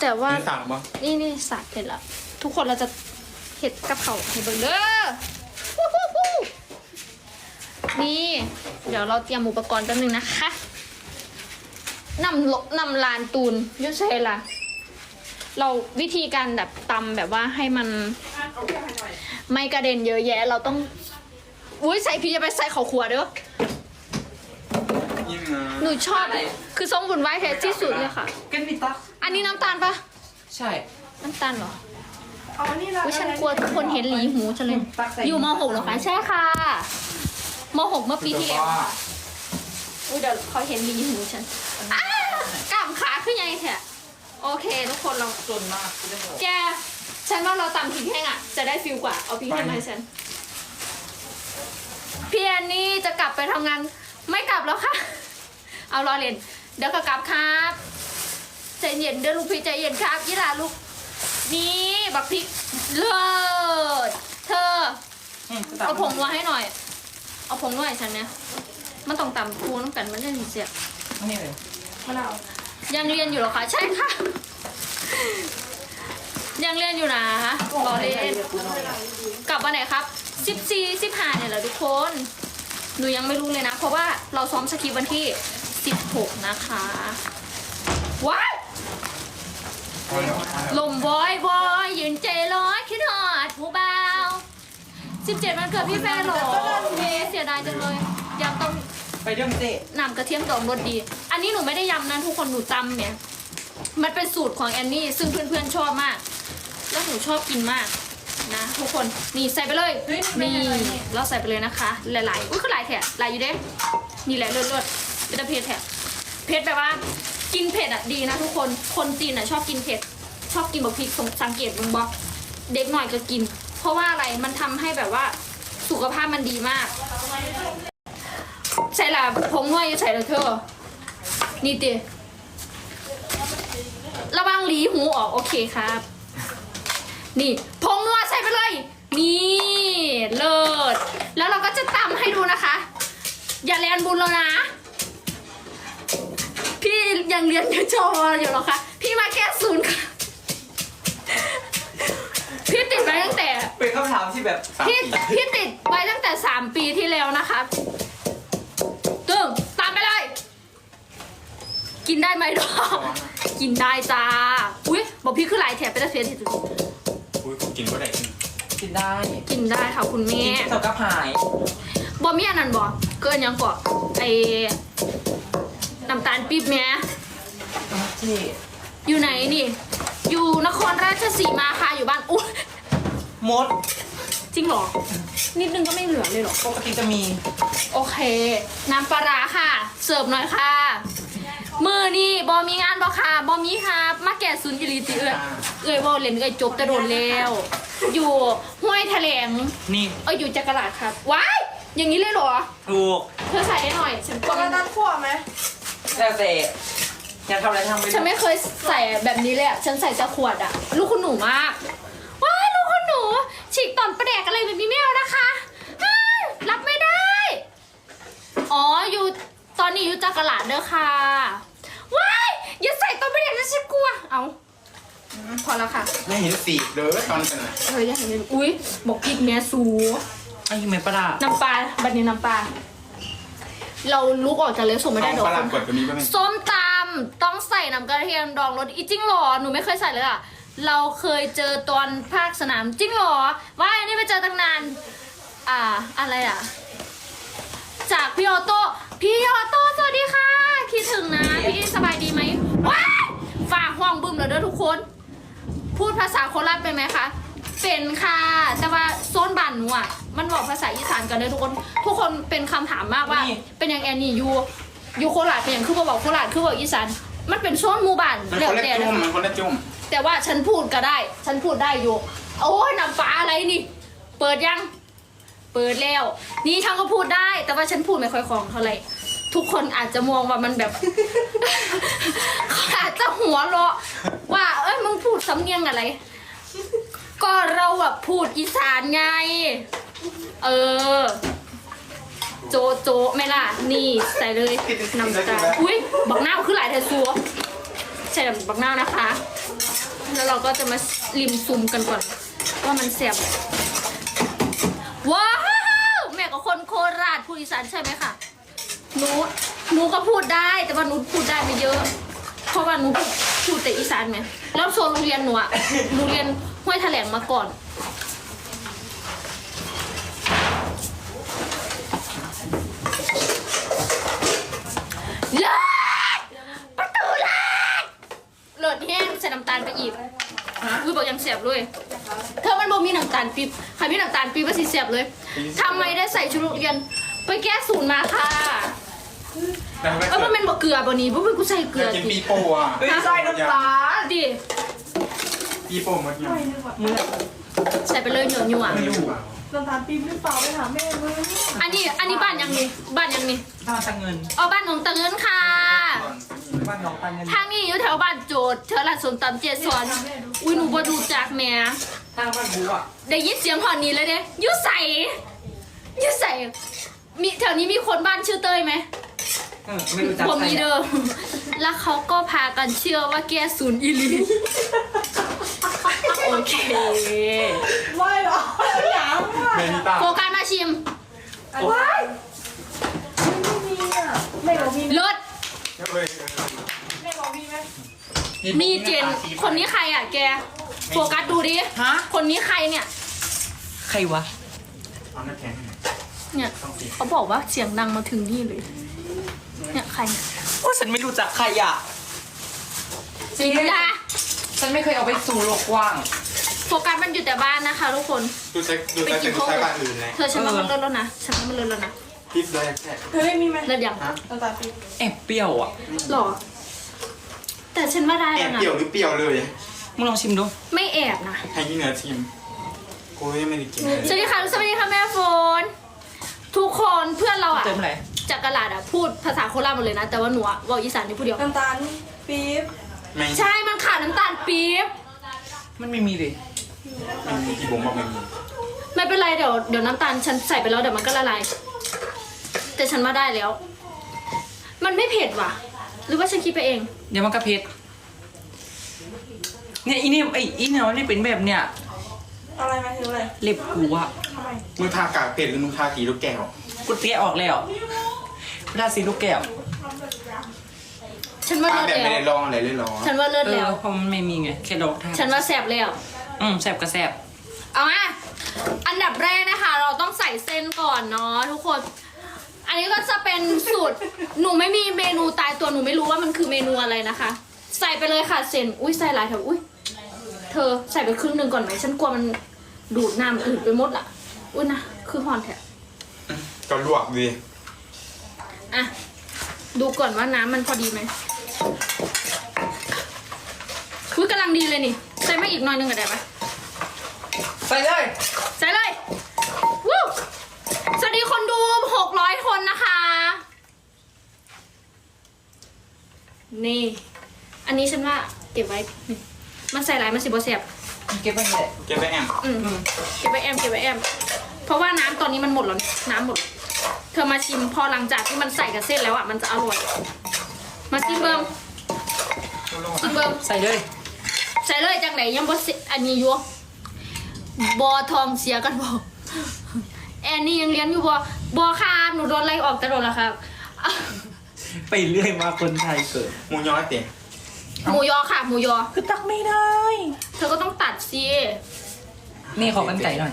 แต่ว่ามีสั่งปะนี่นี่สัตว์เห็นละทุกคนเราจะเห็ดกับเขาวให้เบิ่งเด้อวู้ฮู้ฮู้นี่ เดี๋ยวเราเตรียมอุปกรณ์แป๊บนึงนะคะนำลนำลานตูนอยุ่ใช่ล่ะเราวิธีการแบบตำแบบว่าให้มันไม่กระเด็นเยอะแยะ เราต้องอุ้ยใส่พี่จะไปใส่เขาวขัวเด้อยิ่งนะหนูชอบ คือส้มบุญไว้แท้ที่สุดเลยค่ะ กันมิตัก อันนี้น้ำตาลปะใช่ น้ำตาลเหรอเอาอันนี้ละอุ้ยฉันกลัวทุกคนเห็นหลีหูฉันเลย อยู่มหกเหรอคะใช่ค่ะมหกเมื่อปีที่แล้วค่ะอุ้ยเดี๋ยวเขาเห็นหลีหูฉันอ้ากล้ามขาขึ้นยังไงแท้โอเคทุกคนเรา จนมากคุณจะบอกแก ฉันว่าเราตำพริกแห้งอะ จะได้ฟิลกว่า เอาพริกแห้งมาให้ฉัน พี่แอนนี่จะกลับไปทำงาน ไม่กลับแล้วค่ะ เอารอเรียนเดี๋ยวก็กลับครับ ใจเย็นเด้อลูกพี่ใจเย็นครับยี่หลาลูก นี่บักพริกเลิศเธอ เอาผงนัวให้หน่อย เอาผงนัวให้ฉันเนี่ยมันต้องตำคูน้ำกันมันจะเสียบนี่เลยมะนาวยังเรียนอยู่เหรอคะ ใช่ค่ะ ยังเรียนอยู่นะรอเล่นกลับวันไหนครับสิบสี่สิบห้าเนี่ยแหละทุกคน หนูยังไม่รู้เลยนะ เพราะว่าเราซ้อมสคริปต์วันที่สิบหกนะคะ ว้าย ลมบอยบอยยืนใจร้อยคิดหอดผู้เบาสิบเจ็ดวันเกิดพี่แฟนเหรอเมเสียดายจังเลยยังต้องไปเรื่องเจ๊นำกระเทียมดองรสดี อันนี้หนูไม่ได้ยำนะทุกคนหนูตำเนี่ย มันเป็นสูตรของแอนนี่ซึ่งเพื่อนๆชอบมาก แล้วหนูชอบกินมากนะทุกคนนี่ใส่ไปเลยนี่เราใส่ไปเลยนะคะ หลายๆอุ้ยคือหลายแถะหลายอยู่เด้นี่แหละเลิศๆเป็นตะเผ็ดแถะเผ็ดแบบว่า กินเผ็ดอะดีนะทุกคน คนจีนอะชอบกินเผ็ด ชอบกินบะพริกสังเกตมึงบอกเด็กหน่อยก็กิน เพราะว่าอะไรมันทำให้แบบว่าสุขภาพมันดีมาก ใส่ละผงนวอยู่ใส่ละเธอ นี่ติระวังหลีหูออกโอเคครับ นี่ผงนัวใส่ไปเลย นี่เลิศแล้วเราก็จะตำให้ดูนะคะ อย่าเรียนบุญแล้วนะ พี่ยังเรียนอยู่จออยู่เหรอคะ พี่มาแค่ศูนย์ค่ะ พี่ติดไว้ตั้งแต่ เป็นคำถามที่แบบสามพี่ปีพี่ติดไว้ตั้งแต่สามปีที่แล้วนะคะตึ้งตามไปเลย กินได้ไหมดอกกินได้จ้า อุ้ยบอกพี่คือหลายแถบไปแล้วเสียทีสุดอุ้ยกูกินก็ได้กินกินได้กินได้ค่ะคุณแม่กินเท่ากับหายบอมีอันนั้นบอเกินยังก่อไอ น้ำตาลปี๊บแม่เจ๊อยู่ไหนนี่ อยู่นครราชสีมาค่ะอยู่บ้านอุ้ยมดจริงเหรอ นิดนึงก็ไม่เหลือเลยเหรอ ปกติจะมี โอเค น้ำปลาร้าค่ะ เสิร์ฟหน่อยค่ะ มือนี่บอมีงานบอค่ะบอมีครับมาแก่ซุนย์อิริติเอ้ยเอ้ยบอเล่นเอ้ยจบแต่โดนแล้ว อยู่ห้วยแถลงนี่เอ้ยอยู่จักรลาดครับ ว้าย อย่างนี้เลยเหรอ ถูก เธอใส่ได้หน่อย ฉันตอนนั้นขั้วไหม แล้วแต่อยากทำอะไรทำไปฉันไม่เคยใส่แบบนี้เลยอะฉันใส่แต่ขวดอะลูกคุณหนูมากว้ายลูกคุณหนู ฉีกตอนประแดกอะไรแบบนี้ไม่เอานะคะอ้ายรับไม่ได้ อ๋ออยู่ตอนนี้อยู่จักรลาดเด้อค่ะว้ายอย่าใส่ตอนประแดกนะฉันกลัว เอาอืมพอแล้วค่ะไม่เห็นสีเด้อตอนเป็นอะเอออย่าเห็นอุ้ยบอกพริกแม่สูไอ้ไม่ประดาน้ำปลาบัดนี้น้ำปลา เราลุกออกจากเล็บส่งไม่ได้เอาเดี๋ยวฝครั่งนกดตัวนี้ก็ไม่ส้มตำต้องใส่น้ำกระเทียมดองรสอีจริงเหรอหนูไม่เคยใส่เลยอะเราเคยเจอตอนภาคสนามจริงเหรอว่าอันนี้ไปเจอตั้งนาน อ่าอะไรอะจากพี่ออโต้พี่ออโต้สวัสดีค่ะคิดถึงนะพี่สบายดีไหมว้ายฝากห้องบึ้มเลยเด้อทุกคน พูดภาษาโคราชเป็นไหมคะเป็นค่ะ แต่ว่าโซนบ้านหนูอะ มันบอกภาษาอีสานกันเลยทุกคน ทุกคนเป็นคำถามมากว่าเป็นอย่างแอนนี่อยู่อยู่โคราชเป็นอย่างคือบ่บอกโคราชคือบอกอีสานมันเป็นโซนหมู่บ้านมันแล้ควนละแต่จุ่มนะคะ มันคนละจุ่มแต่ว่าฉันพูดก็ได้ ฉันพูดได้อยู่ โอ้ยน้ำฟ้าอะไรนี่ เปิดยัง เปิดแล้ว นี่ฉันก็พูดได้ แต่ว่าฉันพูดไม่ค่อยคล่องเท่าไหร่ ทุกคนอาจจะมองว่ามันแบบ เขาอาจจะหัวเราะ ว่า เอ้ยมึงพูดสำเนียงอะไร ก็เราแบบพูดอีสานไง เออ โจโจไหม่ล่ะ นี่ใส่เลยน้ำตาลอุ้ยบอกหน้าคือหลายแทซัวใส่บักหน้าวนะคะ แล้วเราก็จะมาริมซุมกันก่อน ว่ามันแซ่บว้าวแม่ก็คนโคราชพูดอีสานใช่ไหมคะหนูหนูก็พูดได้แต่ว่าหนูพูดได้ไม่เยอะ เพราะว่าหนูพูดพูดแต่อีสานไงแล้วโซนโรงเรียนหนูอะหนูเรียนห้วยแถลงมาก่อน เลิศประตูเลิศเลิศแห้งใส่น้ำตาลไปอีกอุ้ยบอกยัง เสียบเลย เธอมันบ่มีน้ำตาลปี๊บใครมีน้ำตาลปี๊บก็สิเสียบเลยทำไมได้ใส่ชุดนักเรียนไปแก้ศูนย์มาค่ะแต่ไม่เออมันเป็นบ่เกลือบ่นี้บ่เป็นกูใส่เกลือกินดิปีโป้อะเฮ้ยใส่น้ำตาลดิปีโป้หมดยังมึงใส่ไปเลยเหนียวนัวไม่รู้น้ำตาลปี๊บหรือเปล่าไปถามแม่มึงอันนี้อันนี้บ้านยังนี่บ้านยังนี่บ้านตังเงินอ๋อบ้านของตะเงินค่ะ บ้านน้องตังเงินทางนี้อยู่แถวบ้านโจทย์เธอร้านสมตำเจสอนอุ้ยหนูบ่ดูจักแหม่ทางบ้านบูอะได้ยินเสียงหอนนี้เลยเด้ยุใส่ยุใส่มีแถวนี้มีคนบ้านชื่อเต้ยไหมเออไม่รู้จักผมใครมีเดิม แล้วเขาก็พากันเชื่อว่าแกศูนย์อีหลีโอเคไม่หรอกหยามอะเมนิต้าโฟกัสมาชิม ว้ายไม่มีอะแม่บอกมีไหม เลิศ เอ้ย แม่บอกมีไหม นี่เจน คนนี้ใครอะแก โฟกัสดูดิ ฮะ คนนี้ใครเนี่ย ใครวะ เอาน้ำแข็งให้หน่อยเนี่ย เขาบอกว่าเสียงดังมาถึงนี่เลย เนี่ยใครเนี่ยโอ้ฉันไม่รู้จักใครอะจินดาฉันไม่เคยเอาไปสู่โลกกว้าง โฟกัสมันอยู่แต่บ้านนะคะทุกคน ดูใช้ดูใช้เป็นดูใช้บ้านอื่นเลยเธอฉันว่ามันเลิศแล้วนะ ฉันว่ามันเลิศแล้วนะพิซเลยแค่เฮ้ยมีไหมเลิศยังน้ำตาลปี๊บแอบเปรี้ยวอะหรอ แต่ฉันว่าได้แอแล้วบนะ เปรี้ยวหรือเปรี้ยวเลยมึงลองชิมดู ไม่แอบนะให้ยี่เหนือชิมกูยังไม่ได้กินเลยสวัสดีค่ะสวัสดีค่ะแม่โฟน ทุกคนเพื่อนเราอะเติมอะไร จากกระลาดอะพูดภาษาโคราชหมดเลยนะ แต่ว่าหนูอะบอกอีสานนี่พูดเดียว น้ำตาลปี๊บไม่ใช่ มันขาดน้ำตาลปี๊บ มันไม่มีเลยไม่มีที่ผมบอกไม่มีไม่เป็นไรเดี๋ยวเดี๋ยวน้ำตาลฉันใส่ไปแล้วเดี๋ยวมันก็ละลาย แต่ฉันว่าได้แล้ว มันไม่เผ็ดว่ะ หรือว่าฉันคิดไปเอง เดี๋ยวมันกระเพชรเนี่ยอีนี่ไออีเนี่ยมันเป็นแบบเนี่ยอะไรมาถึงอะไรเล็บกูอะทำไมมึงทากากเป็ดหรือมึงทาสีลูกแก้วกูเตี้ยออกแล้วราดสีลูกแก้วฉันว่าทาเลิศแบบไม่แล้ได้วลองอะไรเลยเหรอฉันว่าเลิศเอแล้อว เพราะมันไม่มีไงแค่ดอกทาฉันว่าแซ่บแล้ว อืมแสบก็แสบเอามาอันดับแรกนะคะ เราต้องใส่เส้นก่อนเนาะทุกคน อันนี้ก็จะเป็นสูตร หนูไม่มีเมนูตายตัวหนูไม่รู้ว่ามันคือเมนูอะไรนะคะ ใส่ไปเลยค่ะเส้นอุ้ยใส่หลายแถวอุ้ยเธอใส่ไปครึ่งหนึ่งก่อนไหมฉันกลัวมันดูดน้ำอื่นไปหมดละอุ้ยนะคือหอนแถวก็ลวกดีอะดูก่อนว่าน้ำมันพอดีไหมอุ้ยกำลังดีเลยนี่ใส่มาอีกหน่อยนึงก็ได้ปะใส่เลย ใส่เลยวู้สวัสดีคนดูหกร้อยคน นะคะนี่ อันนี้ฉันว่าเก็บไว้นี่มันใส่หลายมันสิบเสียบเก็บไว้นี่แหละเก็บไปแอมอืมเก็บไว้แอมเก็บไว้แอมเพราะว่าน้ำตอนนี้มันหมดแล้วน้ำหมด เธอมาชิมพอหลังจากที่มันใส่กับเส้นแล้วอะมันจะอร่อย มาชิมเบิ้งชิมเบิ้งใส่เลยใส่เลยจังไหนยังบ่เสร็จอันนี้อยู่บอทองเสียกันบ่แอนนี่ยังเรียนอยู่บ่บอค่ะหนูโดนไล่ออกแต่โดนแล้วครับอะ ไปเรื่อยมาคนไทยเกิดหมูยอเต็มหมูยอค่ะ หมูยอ คือตักไม่ได้ เธอก็ต้องตัดสินี่ขอกันไก่หน่อย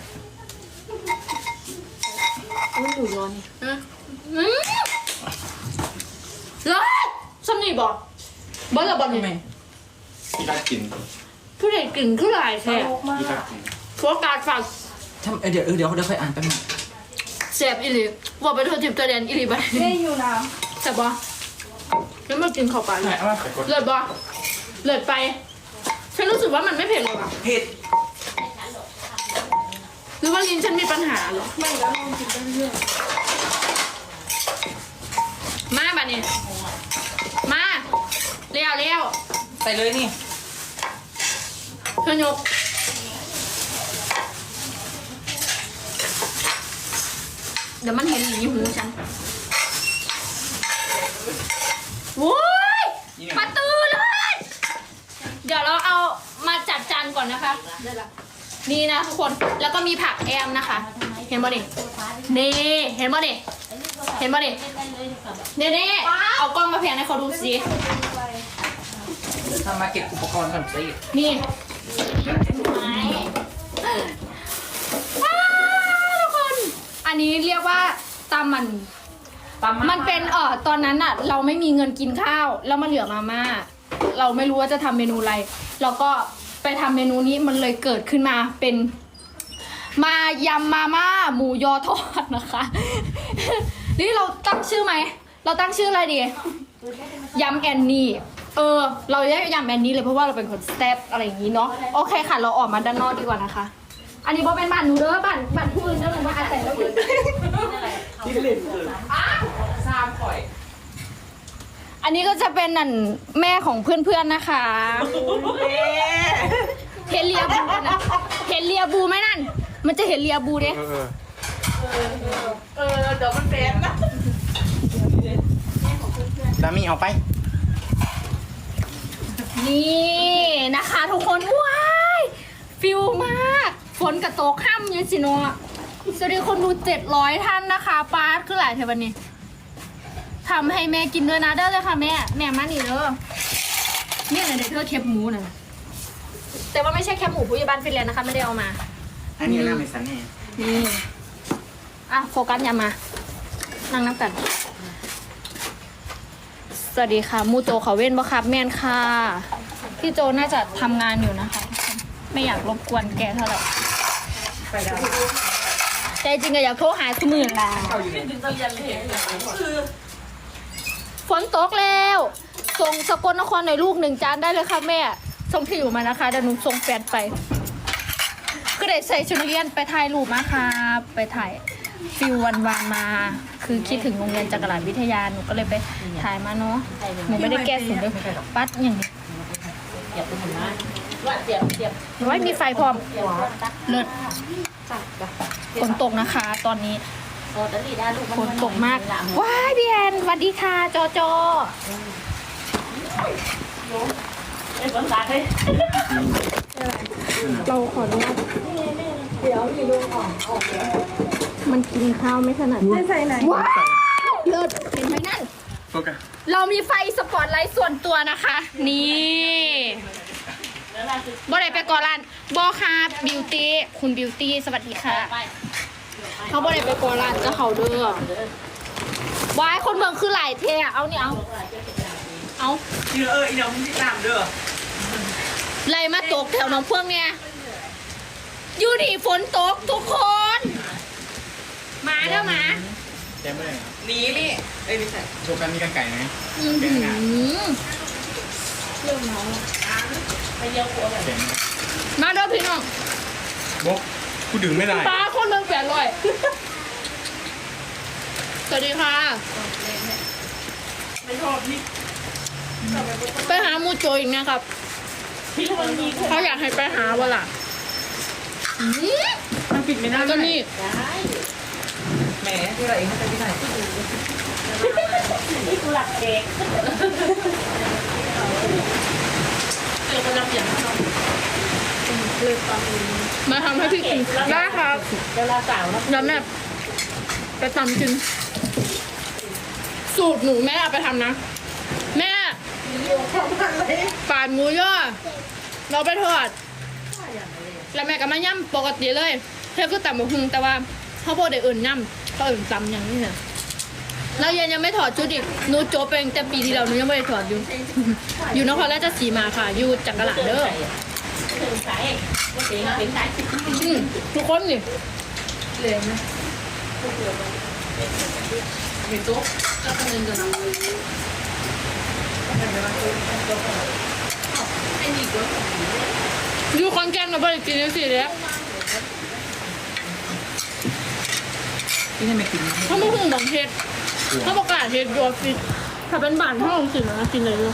อุ้ยหมูยอนี่อืมอืมแล้วสำนีบ่บ่ละบ่ทำไมนี่พี่กัดกินผู้ใดกลิ่นคือหลายตแท้ลกมากพี่กัดกินโฟกัสฝากทำเออเดี๋ยวเออเดี๋ยวเดี๋ยวค่อยอ่านแป๊บนึงเสียบอีหลีว่าไปโทษทิพย์ตัวเดนอีหลีไปแม่อยู่น้แซ่บบ่ แล้วมากินเข้าไปไหนเอามาแต่กดเลิศบ่เลิศไป ฉันรู้สึกว่ามันไม่เผ็ดเลยอะเผ็ดหรือว่าลิ้นฉันมีปัญหาเหรอำไม่แล้วลองกินไปเรื่อยมาบัดนี้ มาเลี้ยวเลี้ยวใส่เลยนี่เธอยกเดี๋ยวมันเห็นหลีหูฉัน โว้ยประตูเลยเรามาจัดจานก่อนนะคะ นี่นะทุกคนแล้วก็มีผักแอมนะคะ เห็นบ่ดินี่เห็นบ่ดิเห็นบ่ดินี่นี่เอากล้องมาแพนให้เขาดูสิทำมาเก็บอุปกรณ์ก่อนสินี่ว้าวทุกคน อันนี้เรียกว่าตำมัน ตามมันเป็นเออตอนนั้นอะเราไม่มีเงินกินข้าว แล้วมาเหลือมาม่า เราไม่รู้ว่าจะทำเมนูอะไรเราก็ไปทำเมนูนี้มันเลยเกิดขึ้นมาเป็น มายำมาม่าหมูยอทอดนะคะ นี่เราตั้งชื่อไหม เราตั้งชื่ออะไรดียำแอนนี่ เออ เราเรียกยำแอนนี่เลยเพราะว่าเราเป็นคนแซ่บอะไรอย่างนี้เนาะ โอเคค่ะ เราออกมาด้านนอกดีกว่านะคะ อันนี้บอเป็นบ้านหนูเด้อบ้านบ้านผู้อื่นเด้อหนูมาอาศัยเราอยู่ ที่เล่นเลยสร้างข่อยอันนี้ก็จะเป็นนั่นแม่ของเพื่อนๆนะคะเฮเลียบูนะเฮเลียบูไหมนั่น มันจะเฮเลียบูเด้เออเออเดี๋ยวมันเป็นนะดามี่เอาไป นี่นะคะทุกคน ว้ายฟิลมาก ฝนกระโตกห้ามอยังสิโนะสวัสดีคนดูเจ็ดร้อยท่านนะคะป้าดคือหลายเทวันนี้ ทำให้แม่กินด้วยนะเด้อเลยค่ะแม่ แม่มานี่เด้อเนี่ยเดี๋ยวเธอเคบหมูนะแต่ว่าไม่ใช่แคบหมูผู้ใหญ่บ้านฟินแลนด์นะคะไม่ได้เอามา อันนี้น่าไม่สันแน่นี่อะโฟกัสอย่ามา นั่งนับกัน สวัสดีค่ะ มูโจเขาเว้นบ่ครับแมนค่ะ พี่โจน่าจะทำงานอยู่นะคะ ไม่อยากรบกวนแกเท่าไหร่ไปได้แต่จริงๆอะอยากโทรหาสมื่นแหละถึงตะเรียนเลยคือ ฝนตกแล้ว ส่งสกลนครหน่อยลูกหนึ่งจานได้เลยค่ะแม่ส่งที่อยู่มานะคะเดี๋ยวหนูส่งแฟนไป ก็ได้ใส่ชุดนักเรียนไปถ่ายรูปมาค่ะไปถ่ายฟิววันวานมา คือคิดถึงโรงเรียนจักรราชวิทยาหนูก็เลยไปถ่ายมาเนาะหนูไม่ได้แก้สูงเลยปัดอย่างนี้เสียบไปหมดนะว่าเสียบเสียบไว้มีไฟพร้อมเลิศฝนตกนะคะ ตอนนี้ โอ้ตลีได้ลูกฝนตกมาก ว้ายพี่แอนสวัสดีค่ะจอจอไอ้ฝนตากเลยเราขออนุญาตเดี๋ยวมีลูกออกมันกินข้าวไม่ถนัดไม่ใส่ไหนว้าวเลิศเห็นไหมนั่นโฟกัสเรามีไฟสปอตไลท์ส่วนตัวนะคะ นี่บ่ได้ไปก่อร้านบอค่ะบิวตี้คุณบิวตี้สวัสดีค่ะไป เขาบ่ได้ไปก่อร้านเจ้าเขาเด้อวายคนเมืองคือหลายเทอะเอานี่เอา เอาเออเอออีน้องที่ตามเด้อไล่มาตกแถวหนองเพื่องเนี่ยอยู่ดีฝนตกทุกคนหมาเด้อหมาแกไม่ได้หนีนี่เอ้ยไม่ใช่โฟกัสมีกันไก่ไหมอื้อหือไปเยี่ยวหัวแบบแกงมาเด้อพี่น้องบกกูดื่มไม่ได้ปลาคนเมืองแปด ร้อย สวัสดีค่ะ ไม่ชอบนี่ไปหาหมูโจอีกนะครับ พี่มันมีเขาอยากให้ไปหาวะล่ะอื้อมันปิดไม่ได้แล้วก็นี่ได้แหมที่เราเองไม่ใช่ที่ไหนนี่กูหลักเด็กเดี๋ยวมันจะ เปลี่ยนให้เรามาทำให้พี่กินได้ครับเวลาสาวนะเดี๋ยวแม่ไปทำกิน สูตรหนูแม่เอาไปทำนะ แม่ปาดหมูย่อเราไปทอด แล้วแม่ก็มาย่ำปกติเลยเธอคือตำบักหุงแต่ว่าเขาบอกได้เอื่นย่ำเขาเอื่นตำอย่างนี้เนี่ยแล้วเย็นยังไม่ถอดชุดอีกหนูโจบไปตั้งแต่ปีที่แล้วหนูยังไม่ได้ถอดอยู่ อยู่นครราชสีมาค่ะ อยู่จักรลาดเด้อ ถึงสายว่าเสียงเป็นสายอืมทุกคนนี่เลยนะเห็นตุ๊กก็เป็นเงินเดือนไอ้นี่ก็อยู่คอนแกนเราไปกินสิเลยที่ให้ไม่กินถ้าไม่หุ่งบังเฮ็ดถ้าประกาศเฮ็ดยัวฟิต ถ้าเป็นบ้านห้องสินะกินเลยด้วย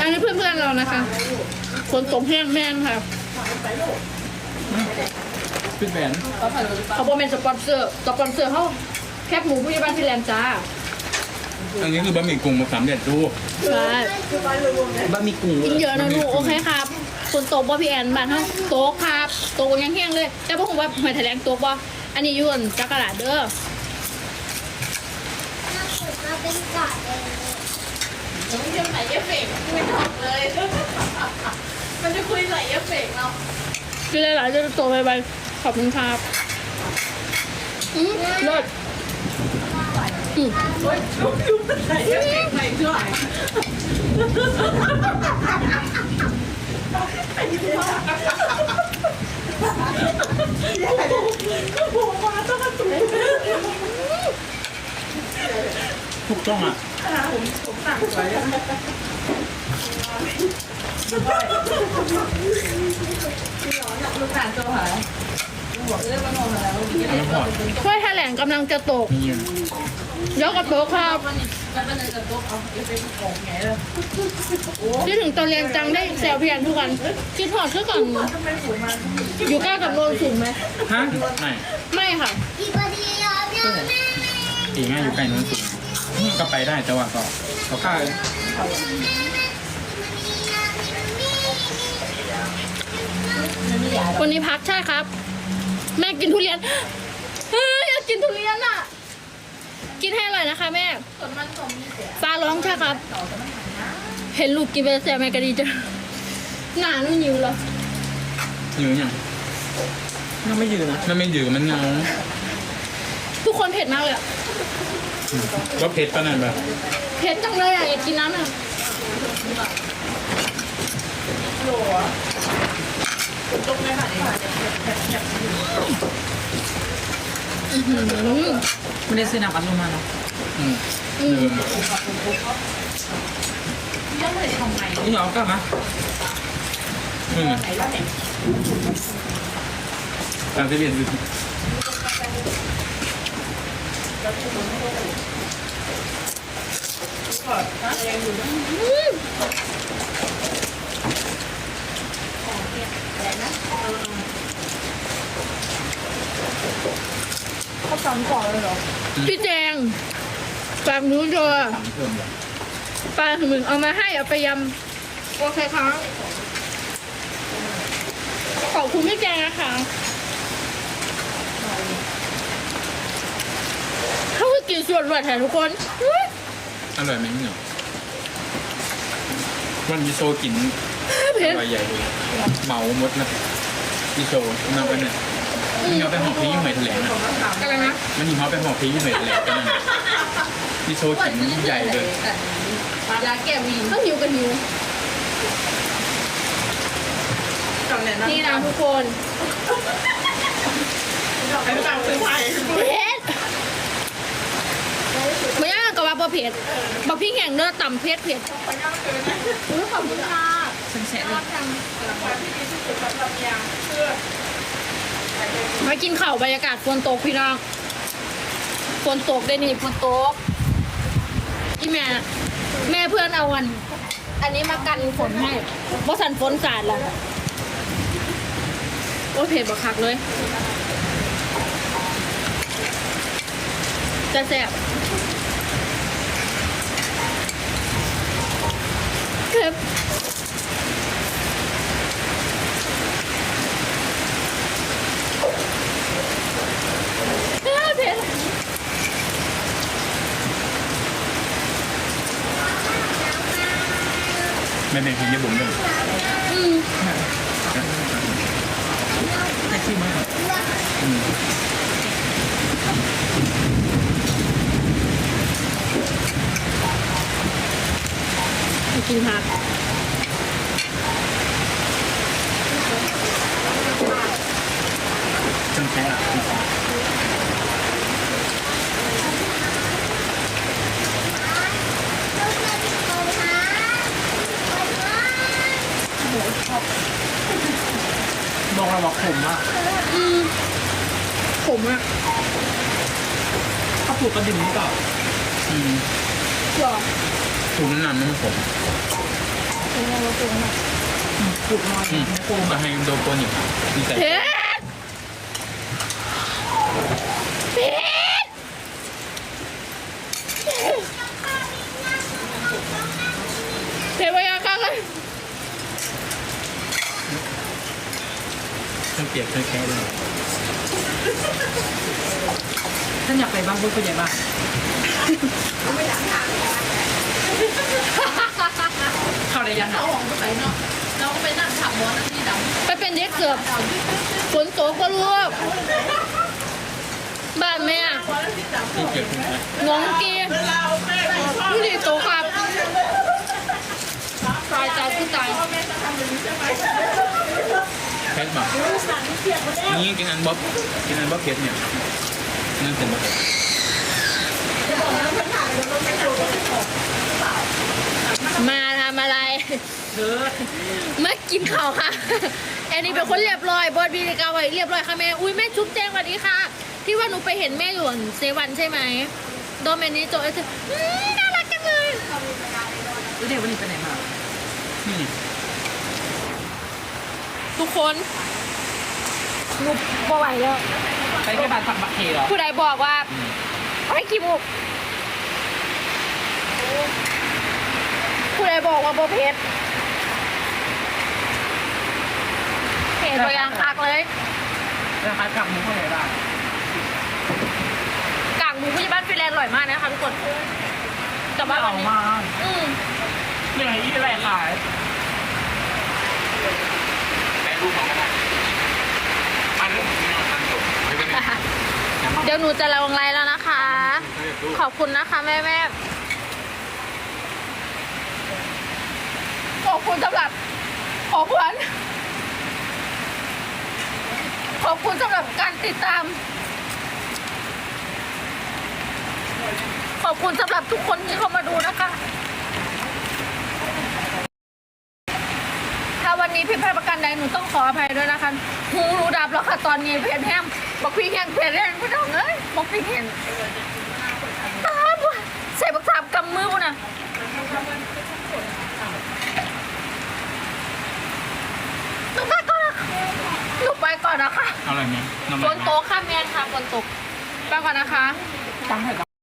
อันนี้เพื่อนๆเรานะคะคนตกแห้งแม่งค่ะขึ้นแบนเขาบอกเป็นสปอนเซอร์สปอนเซอร์เขาแคบหมูผู้ใหญ่บ้านที่แลนด์จ้าอันนี้คือบะหมี่กรุงแบบสามเด็ดรูปใช่บะหมี่กุ้งกินเยอะนะลูกโอเคครับคนโตบ่พี่แอนบ้านเฮาโตครับโตยังแห้งๆเลย แต่บ่คงว่าหอยแถลงโตบ่อันนี้อยู่อันจักรลาดเด้อมา เป็นกอดเลยมันจะใส่เอฟเฟกต์ไม่ตอบเลย มันจะคุยใส่เอฟเฟกต์เรากินหลายๆจะโตไปไปขอบคุณครับอืมเลิศอืมใส่เอฟเฟกต์ใส่ช่วยถูกต้องอะลูกหลานเจ้าหายบ อกเรื่องมันงงแล้วเอาน้ำพอดถ้วยแถลงกำลังจะตกนี่ยกกับโต๊ะครับมันแล้วมันจะตกเอาเอฟเฟกต์ของไงเลยคิดถึงตอนเรียนจังได้แซวพี่แอนทุกวัน คิดถอดเสื้อก่อน อยู่ใกล้กับโนนสูงไหมฮะ ไม่ ไม่ค่ะอีบดียอมยอมแม่อีกง่ายอยู่ใกล้โนู้นสูง ก็ไปได้แต่ว่าก็เขาค่าวันนี้พักใช่ครับ แม่กินทุเรียนเฮ้ยอยากกินทุเรียนอะ กินให้อร่อยนะคะ แม่ฟ้าร้องใช่ครับ เห็นลูกกินไปแซวแม่ก็ดีจ้ะหนานุ่นยิวเหรออยู่อย่างยังไม่ยืนนะนั่นไม่อยู่มันเงาทุกคนเผ็ดมากเลยอะ ก็เผ็ดปะนั่นแบบเผ็ดจังเลยอะอยากกินน้ำอะอื้อหือไม่ได้ซื้อน้ำอัดลมมาเนาะอืมลืมยังไม่ได้ทำไงนี่เอากลับมาอืมไหน แล้วเนี่ยตามที่เรียนดูพี่แจงฝากหนูด้วยสั่งเพิ่มเลยปลาหมึกเอามาให้เอาไปยำโอเคครับขอบคุณพี่แจงนะคะเขาคือ กินส่วนหวานแทนทุกคนอุ๊ยอร่อยไหมเนี่ยวันมิโซกินเผ็ดอร่อยใหญ่เลยเหมาหมดนะมิโซนำไปเนี่ยมันเอาไปห่อพริกยี่หอยแถลงนะอะไรนะมันยิงเขาไปห่อพริกยี่หอยแถลงกันนะมิโซกินใหญ่เลยยาแก้วีนต้องหิวกันหิวนี่นะทุกคนให้ตังค์ซื้อไผ่ เผ็ดไม่ยากกั บว่าบ่เผ็ดบักพริกแห้งเนื้อต่ำเผ็ดเผ็ดอุ๊ยขอบคุณค่ะฉันแฉะเลยมากินข้าวบรรยากาศฝนตกพี่น้องฝนตกได้นี่ฝนตกที่แม่แม่เพื่อนเอาวัน อันนี้มากันฝนให้เพราะสันฝนสาดแล้วโอ้ยเผ็ดบักคักเลยจะแซ่บ เผ็ดเผ็ดเผ็ดไม่เป็นพริ กินผักฉันแค่อะบอกเราบอกผมอะผมอะถ้าผูกกระดิ่งนี่ก็อืม หรอถุงนั่นนผมถุะไม่ผงอะถุงน้อนถุงก็ให้โดโปนิกมีแต่เผ็ดเผ็ดเผ็ดไปยังข้างเลยต้งเปียกต้องแค่เลยท่านอยากไปบ้างพูดคุณใหญ่บ้าง เข้าได้ยังเอาของไปเนาะเราก็ไปนั่งขับมอนั่งที่ดำไปเป็นเด็กเกือบฝนตกก็รู้ว่าบ้านแม่เครื่องเปียกเครื่องแค่งงกีผู้ดีโตครับตายตายที่ตายแค่หมักนี่กินอันบ๊อบกินอันบ๊อบเผ็ดเนี่ยนั่นเป็นบ๊อบ มาทำอะไร มากินข้าวค่ะ แอนนี่เป็นคนเรียบร้อยบอดบีกาไว้เรียบร้อยค่ะแม่ อุ้ยแม่จุ๊บแจ้งสวัสดีค่ะ ที่ว่าหนูไปเห็นแม่อยู่เซวันใช่ไหมโดนแมนนี้โจเอสอืมน่ารักจังเลยเดี๋ยววันนี้ไปไหนมานี่ทุกคนหนูบ่ไหวแล้ว ไปแค่บ้านผักบักเทเหรอผู้ใดบอกว่าไม่ขี้มูก ผู้ใดบอกว่าโบเพชรเห็นตัวอย่างคักเลยราคากลับมุ้งเท่าไหร่บ้างกางหมูผู้ใหญ่บ้านฟินแลนด์อร่อยมากนะคะทุกคนแต่ว่าเอาวันนี้มาอืมอย่างนี้อะไรขายแม่รูปมันก็ได้อันนี้ผมไม่เอาตังค์จบไม่เป็นไรเดี๋ยวหนูจะลงไลน์แล้วนะคะ ขอบคุณนะคะแม่แม่ขอบ คุณสำหรับของขวัญขอบคุณสำหรับการติดตาม ขอบคุณสำหรับทุกคนที่เข้ามาดูนะคะ ถ้าวันนี้ผิดพลาดประการใดหนูต้องขออภัยด้วยนะคะหูหนูดับแล้วค่ะตอนนี้เพจแฮมบอกพี่แฮมเพจแฮมพี่น้องเอ้ยบอกพี่แฮมตาบวใส่บักสามกำมือนน่ะหนูไปก่อนนะคะหนูไป ก่อนนะคะเอาอะไรไหมน้ำฝมันนตกค่ะแมนค่ะฝนตกไปก่อนนะคะ ตั้งให้